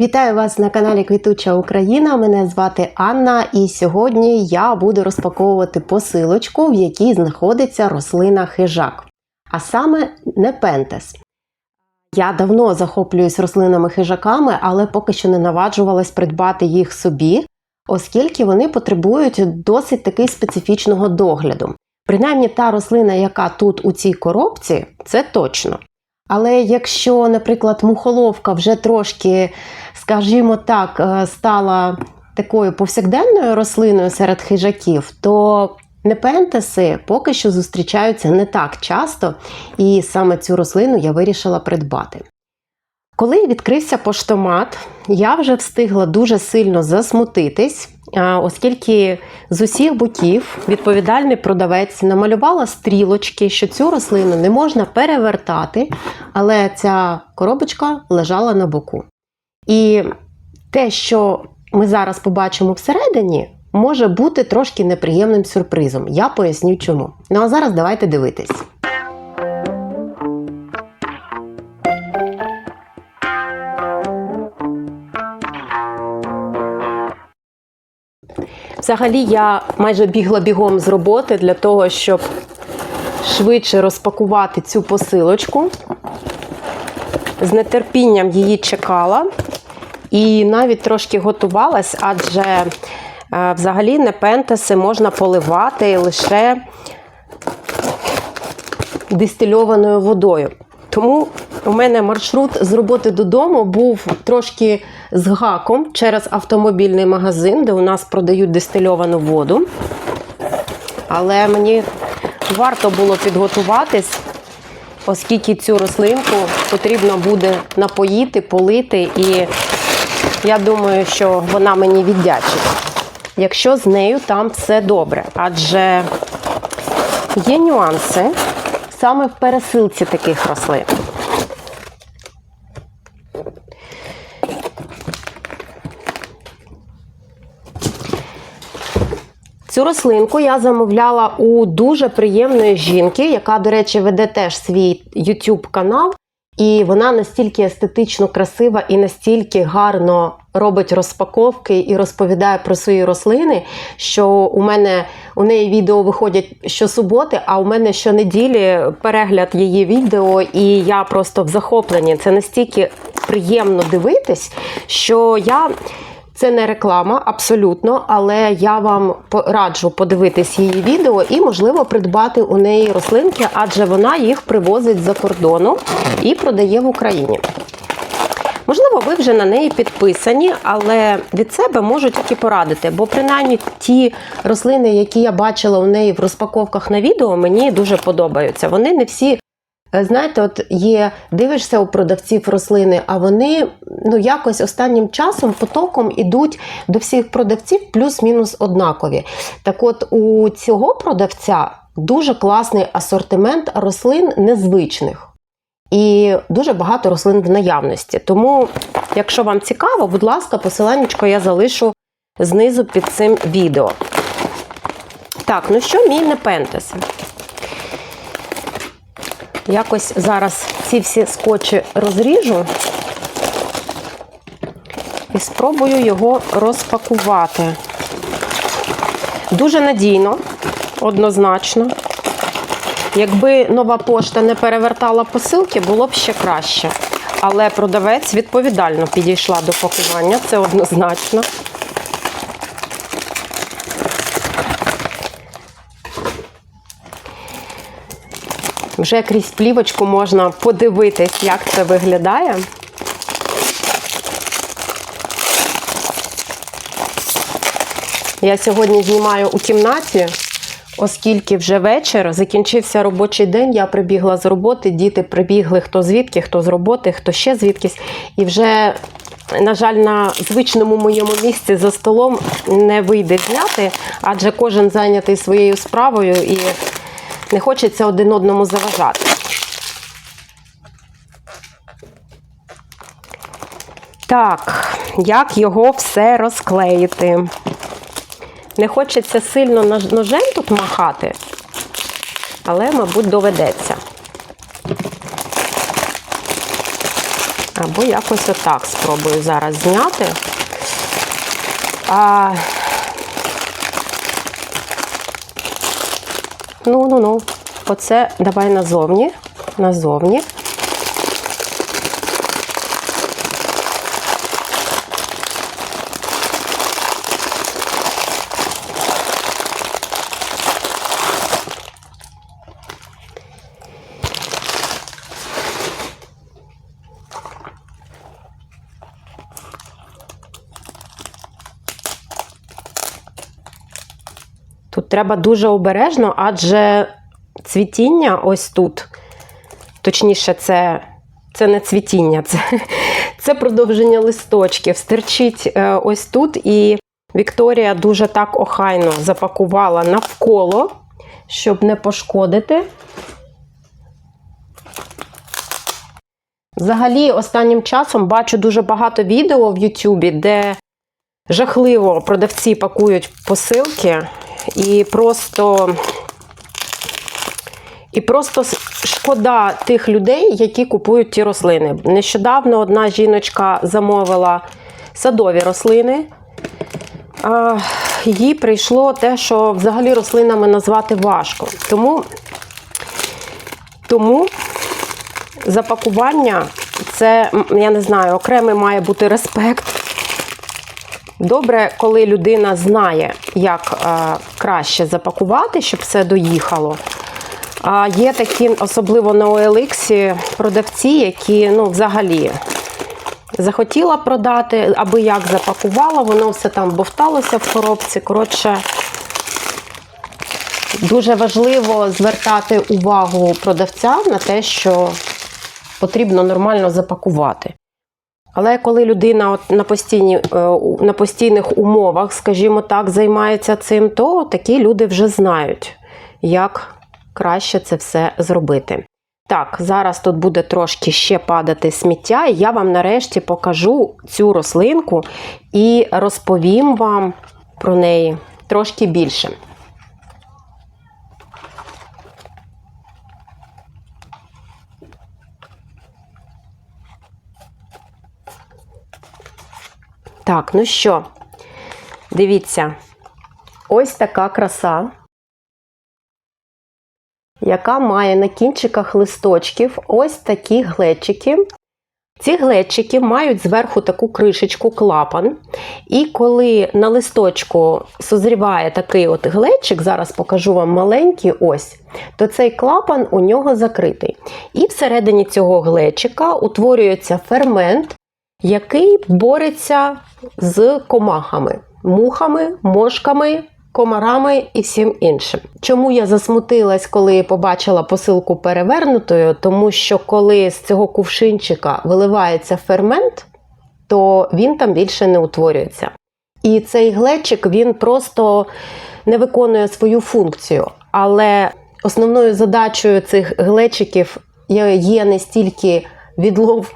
Вітаю вас на каналі Квітуча Україна. Мене звати Анна, і сьогодні я буду розпаковувати посилочку, в якій знаходиться рослина хижак, а саме непентес. Я давно захоплююсь рослинами хижаками, але поки що не наваджувалась придбати їх собі, оскільки вони потребують досить таки специфічного догляду. Принаймні та рослина, яка тут у цій коробці, це точно. Але якщо, наприклад, мухоловка вже трошки, скажімо так, е, стала такою повсякденною рослиною серед хижаків, то непентеси поки що зустрічаються не так часто, і саме цю рослину я вирішила придбати. Коли відкрився поштомат, я вже встигла дуже сильно засмутитись, оскільки з усіх боків відповідальний продавець намалювала стрілочки, що цю рослину не можна перевертати, але ця коробочка лежала на боку. І те, що ми зараз побачимо всередині, може бути трошки неприємним сюрпризом. Я поясню чому. Ну а зараз давайте дивитись. Взагалі, я майже бігла бігом з роботи для того, щоб швидше розпакувати цю посилочку. З нетерпінням її чекала і навіть трошки готувалась, адже е, взагалі непентеси можна поливати лише дистильованою водою. Тому у мене маршрут з роботи додому був трошки з гаком через автомобільний магазин, де у нас продають дистильовану воду. Але мені варто було підготуватись, оскільки цю рослинку потрібно буде напоїти, полити, і я думаю, що вона мені віддячить. Якщо з нею там все добре, адже є нюанси саме в пересилці таких рослин. Цю рослинку я замовляла у дуже приємної жінки, яка, до речі, веде теж свій YouTube канал. І вона настільки естетично красива і настільки гарно робить розпаковки і розповідає про свої рослини, що у мене у неї відео виходять щосуботи, а у мене щонеділі перегляд її відео, і я просто в захопленні. Це настільки приємно дивитись, що я. Це не реклама, абсолютно, але я вам раджу подивитись її відео і, можливо, придбати у неї рослинки, адже вона їх привозить з-за кордону і продає в Україні. Можливо, ви вже на неї підписані, але від себе можу тільки порадити, бо принаймні ті рослини, які я бачила у неї в розпаковках на відео, мені дуже подобаються. Вони не всі. Знаєте, от є, дивишся у продавців рослини, а вони ну якось останнім часом потоком ідуть до всіх продавців плюс-мінус однакові. Так от у цього продавця дуже класний асортимент рослин незвичних. І дуже багато рослин в наявності. Тому, якщо вам цікаво, будь ласка, посиланнячко я залишу знизу під цим відео. Так, ну що, мій непентес? Якось зараз ці всі скотчі розріжу і спробую його розпакувати. Дуже надійно, однозначно. Якби нова пошта не перевертала посилки, було б ще краще. Але продавець відповідально підійшла до пакування, це однозначно. Вже крізь плівочку можна подивитись, як це виглядає. Я сьогодні знімаю у кімнаті, оскільки вже вечір, закінчився робочий день, я прибігла з роботи, діти прибігли хто звідки, хто з роботи, хто ще звідкись. І вже, на жаль, на звичному моєму місці за столом не вийде зняти, адже кожен зайнятий своєю справою і не хочеться один одному заважати. Так, як його все розклеїти? Не хочеться сильно ножем тут махати, але, мабуть, доведеться. Або якось отак спробую зараз зняти. А... Ну, ну, ну. Оце давай назовні. Назовні. Треба дуже обережно, адже цвітіння ось тут, точніше, це, це не цвітіння, це, це продовження листочків. Стерчить е, ось тут, і Вікторія дуже так охайно запакувала навколо, щоб не пошкодити. Взагалі, останнім часом бачу дуже багато відео в Ютубі, де жахливо продавці пакують посилки і просто. І просто шкода тих людей, які купують ті рослини. Нещодавно одна жіночка замовила садові рослини. Їй прийшло те, що взагалі рослинами назвати важко. Тому, тому запакування це, я не знаю, окремий має бути респект. Добре, коли людина знає, як е, краще запакувати, щоб все доїхало. А є такі, особливо на OLX, продавці, які ну, взагалі захотіла продати, аби як запакувала, воно все там бовталося в коробці. Коротше, дуже важливо звертати увагу продавця на те, що потрібно нормально запакувати. Але коли людина от на, постійні, на постійних умовах, скажімо так, займається цим, то такі люди вже знають, як краще це все зробити. Так, зараз тут буде трошки ще падати сміття, і я вам нарешті покажу цю рослинку і розповім вам про неї трошки більше. Так, ну що, дивіться, ось така краса, яка має на кінчиках листочків ось такі глечики. Ці глечики мають зверху таку кришечку клапан. І коли на листочку созріває такий от глечик, зараз покажу вам маленький ось, то цей клапан у нього закритий. І всередині цього глечика утворюється фермент, який бореться з комахами, мухами, мошками, комарами і всім іншим. Чому я засмутилась, коли побачила посилку перевернутою? Тому що коли з цього кувшинчика виливається фермент, то він там більше не утворюється. І цей глечик він просто не виконує свою функцію. Але основною задачею цих глечиків є не стільки відлов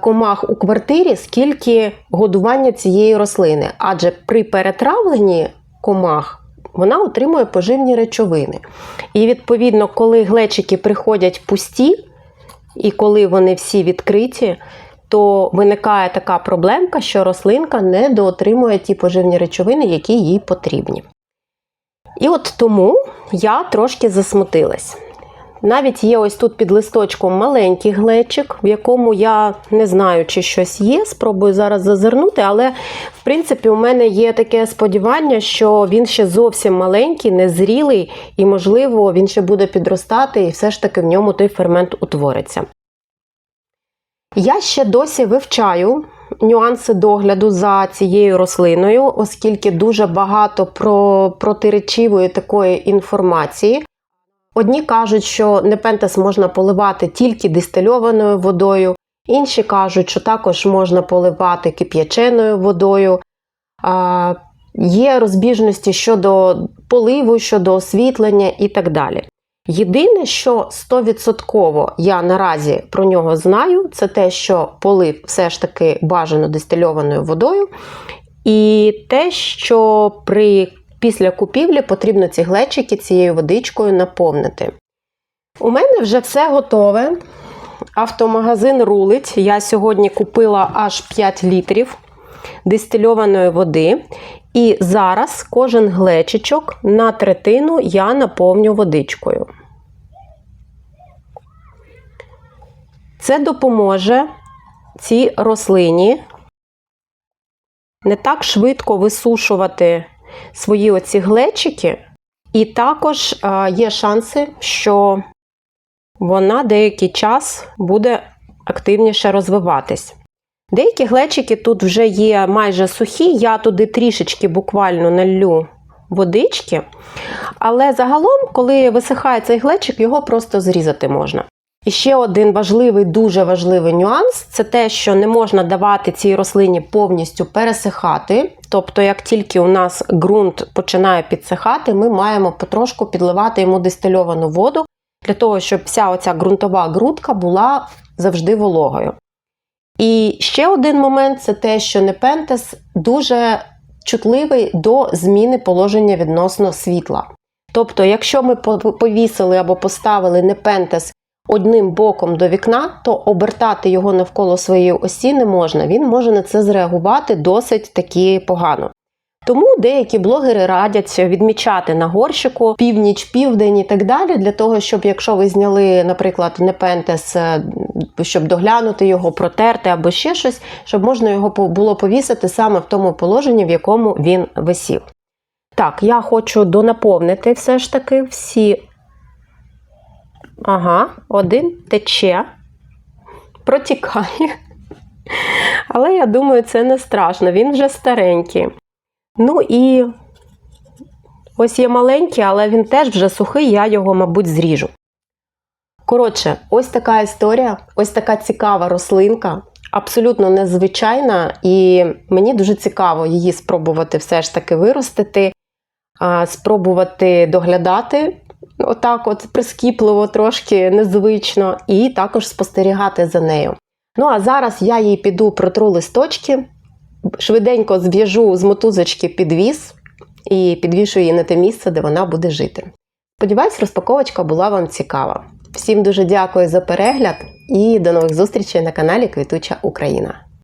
комах у квартирі, скільки годування цієї рослини. Адже при перетравленні комах вона отримує поживні речовини. І, відповідно, коли глечики приходять пусті, і коли вони всі відкриті, то виникає така проблемка, що рослинка не доотримує ті поживні речовини, які їй потрібні. І от тому я трошки засмутилась. Навіть є ось тут під листочком маленький глечик, в якому я не знаю, чи щось є. Спробую зараз зазирнути, але в принципі у мене є таке сподівання, що він ще зовсім маленький, незрілий, і, можливо, він ще буде підростати, і все ж таки в ньому той фермент утвориться. Я ще досі вивчаю нюанси догляду за цією рослиною, оскільки дуже багато про протиречивої такої інформації. Одні кажуть, що непентес можна поливати тільки дистильованою водою, інші кажуть, що також можна поливати кип'яченою водою. А, Є розбіжності щодо поливу, щодо освітлення і так далі. Єдине, що 100% я наразі про нього знаю, це те, що полив все ж таки бажано дистильованою водою, і те, що при Після купівлі потрібно ці глечики цією водичкою наповнити. У мене вже все готове. Автомагазин рулить. Я сьогодні купила аж 5 літрів дистильованої води. І зараз кожен глечичок на третину я наповню водичкою. Це допоможе цій рослині не так швидко висушувати свої оці глечики, і також е, є шанси, що вона деякий час буде активніше розвиватись. Деякі глечики тут вже є майже сухі, я туди трішечки буквально налью водички. Але загалом, коли висихає цей глечик, його просто зрізати можна. І ще один важливий, дуже важливий нюанс це те, що не можна давати цій рослині повністю пересихати. Тобто, як тільки у нас ґрунт починає підсихати, ми маємо потрошку підливати йому дистильовану воду для того, щоб вся оця ґрунтова грудка була завжди вологою. І ще один момент це те, що непентес дуже чутливий до зміни положення відносно світла. Тобто, якщо ми повісили або поставили непентес одним боком до вікна, то обертати його навколо своєї осі не можна. Він може на це зреагувати досить таки погано. Тому деякі блогери радять відмічати на горщику північ, південь і так далі, для того, щоб якщо ви зняли, наприклад, непентес, щоб доглянути його, протерти або ще щось, щоб можна його було повісити саме в тому положенні, в якому він висів. Так, я хочу донаповнити все ж таки всі. Ага, один тече, протікає. Але я думаю, це не страшно, він вже старенький. Ну і ось є маленький, але він теж вже сухий, я його, мабуть, зріжу. Коротше, ось така історія, ось така цікава рослинка, абсолютно незвичайна, і мені дуже цікаво її спробувати все ж таки виростити, спробувати доглядати. Отак, от прискіпливо, трошки незвично, і також спостерігати за нею. Ну, а зараз я їй піду протру листочки, швиденько зв'яжу з мотузочки підвіз і підвішу її на те місце, де вона буде жити. Сподіваюсь, розпаковочка була вам цікава. Всім дуже дякую за перегляд і до нових зустрічей на каналі Квітуча Україна.